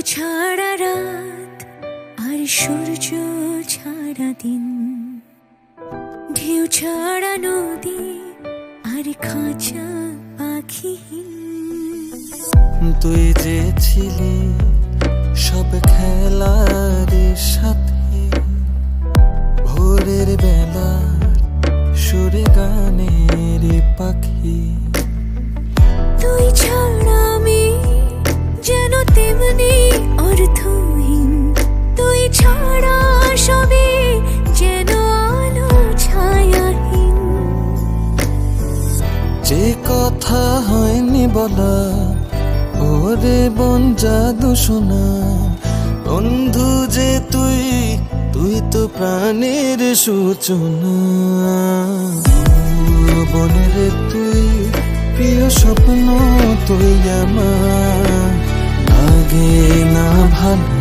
ছাড়া রাত আর সূর্য ছাড়া দিন। ঢেউ ছাড়া নদী আর খাঁচা পাখি। তুই যে ছিলি সব জাদু শোনা। বন্ধু যে তুই তুই তো প্রাণের সূচনা। বনের তুই, প্রিয় স্বপ্ন তুই আমার। আগে না ভালো,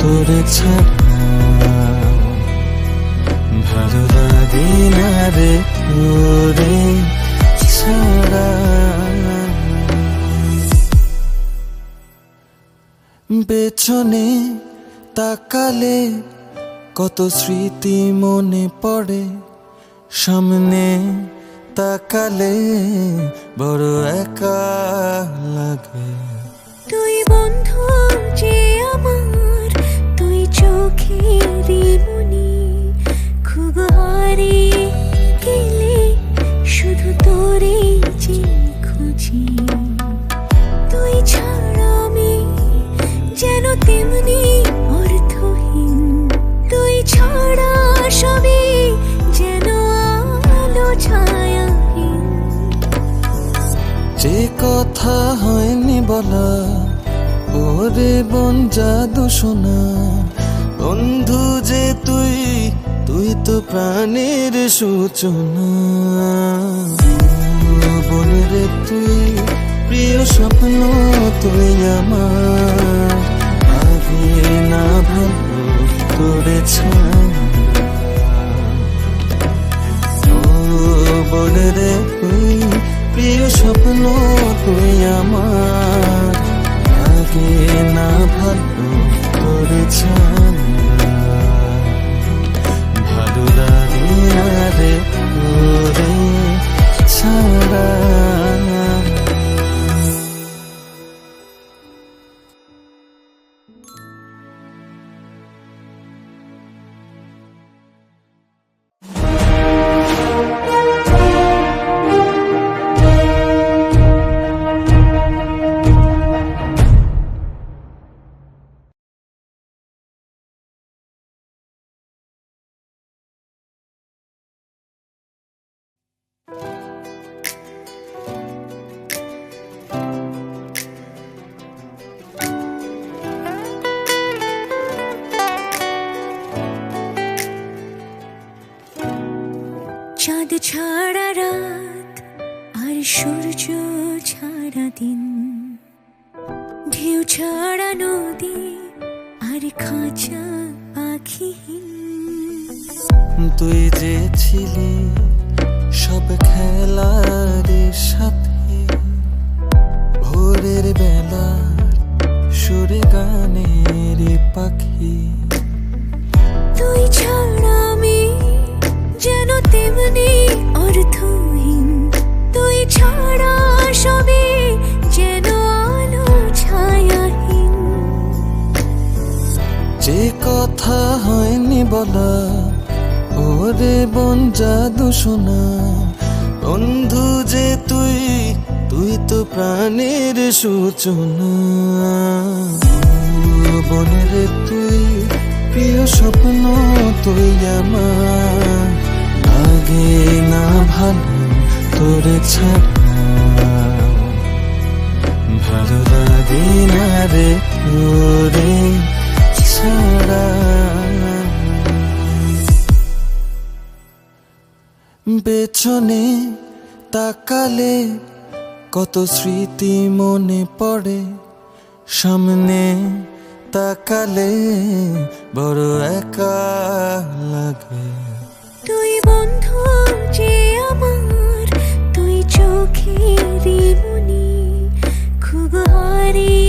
তোরে ছাড়া। ভালো লাগে না রে তোরে পেছনে তাকালে কত স্মৃতি মনে পড়ে। সামনে তাকালে বড় একা লাগে। ওরে বন জাদু শোনা বন্ধু যে তুই তুই তো প্রাণের সূচনা। বনের তুই, প্রিয় স্বপ্ন তুই আমার। আগে না ভালো তোরে চাঁদ ছাড়া রাত আর সূর্য ছাড়া দিন। ঢেউ ছাড়া নদী আর খাঁচা পাখি তুই যে ছিলি সব কথা হয়নি বলা। ওরে বন জাদু শোনা বন্ধু যে তুই তুই তো প্রাণের সূচনা। বনের তুই, প্রিয় স্বপ্ন তুই আমার। আগে না ভালো তোরে ছাড়া। ভালো লাগে না পিছনে তাকালে কত স্মৃতি মনে পড়ে। সামনে তাকালে বড় একা লাগে। তুই বন্ধু যে আমার, তুই চোখের মনি খুব হারিয়ে